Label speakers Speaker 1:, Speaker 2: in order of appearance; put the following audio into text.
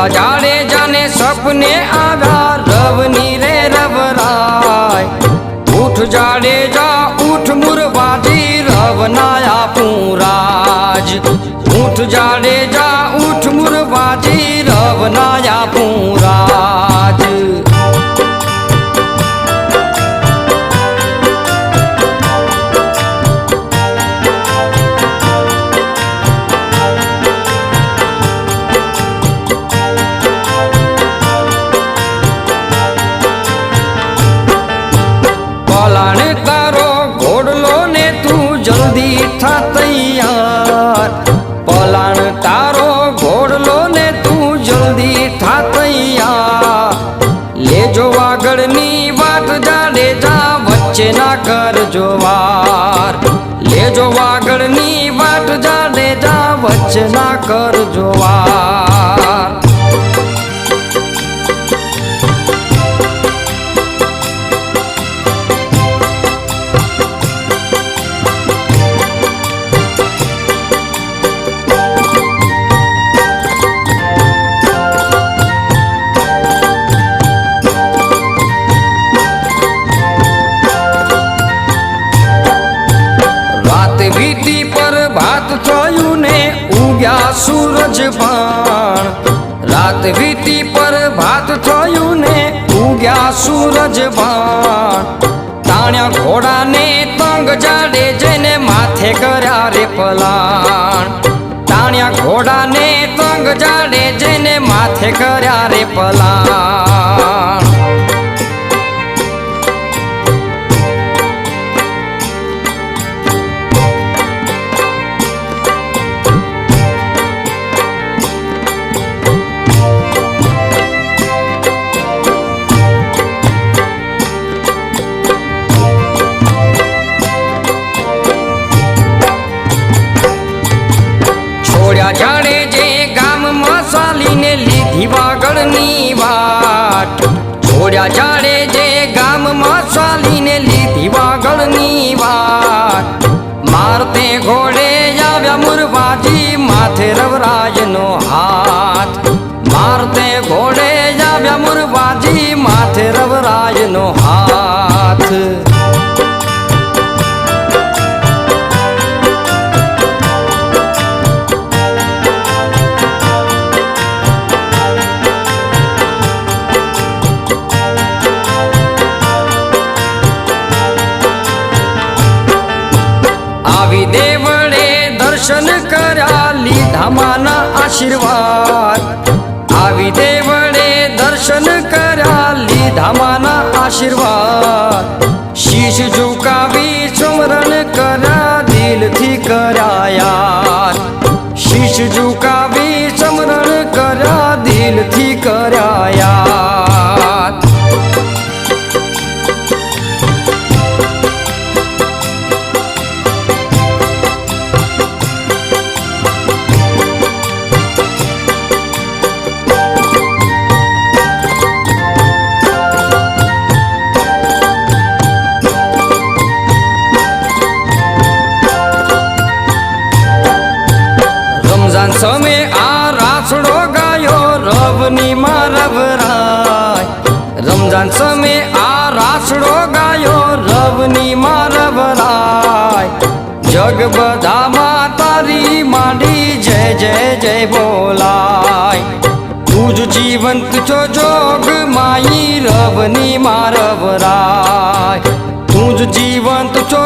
Speaker 1: ઉગતા જાડે જાને સપને આવ્યા, રવની રે રવરાય. ઉઠ જાડે જા, ઉઠ મુરવાજી, રવનાયા પૂરાજ ઉઠ જાડે જા, ઉઠ મુરવાજી, રવનાયા પૂરાજ થા તૈયાર. પલાણ તારો ઘોડલો ને તું જલ્દી થા તૈયાર. લેજો આગળની વાત જાડે જા વચ્ચે ના કરજો વાર લેજો આગળની વાત જાડે જા વચ્ચે ના કરજો વાર સૂરજ ભાણ રાત વીતી પર ભાત થયું ને ઉગ્યા સૂરજ ભાણ તાણ્યા ઘોડાને તંગ જાડે જઈને માથે કર્યા રે પલાણ. તાણ્યા ઘોડાને તંગ જાડે જઈને માથે કર્યા રે પલાણ. સાલીને લીધી વાગળની વાટ. છોડ્યા જાડે જે ગામમાં સાલીને લીધી વાગળની વાટ. મારતે ઘોડે આવ્યા મુરવાજી, માથે રવરાજનો હાથ. મારતે ઘોડે આવ્યા મુરવાજી, માથે રવરાજનો હાથ. गावी देवळे दर्शन कराली धामाना आशीर्वाद. गावी देवळे दर्शन कराली धामाना आशीर्वाद. शिश जो રવની માં રવરાય રમઝાન સમે આ રાસડો ગાયો, રવની માં રવરાય જગ બધામાં તારી માંડી, જય જય જય બોલાય. તું જ જીવંત છો જોગ માઈ, રવની માં રવરાય તું જ જીવંત છો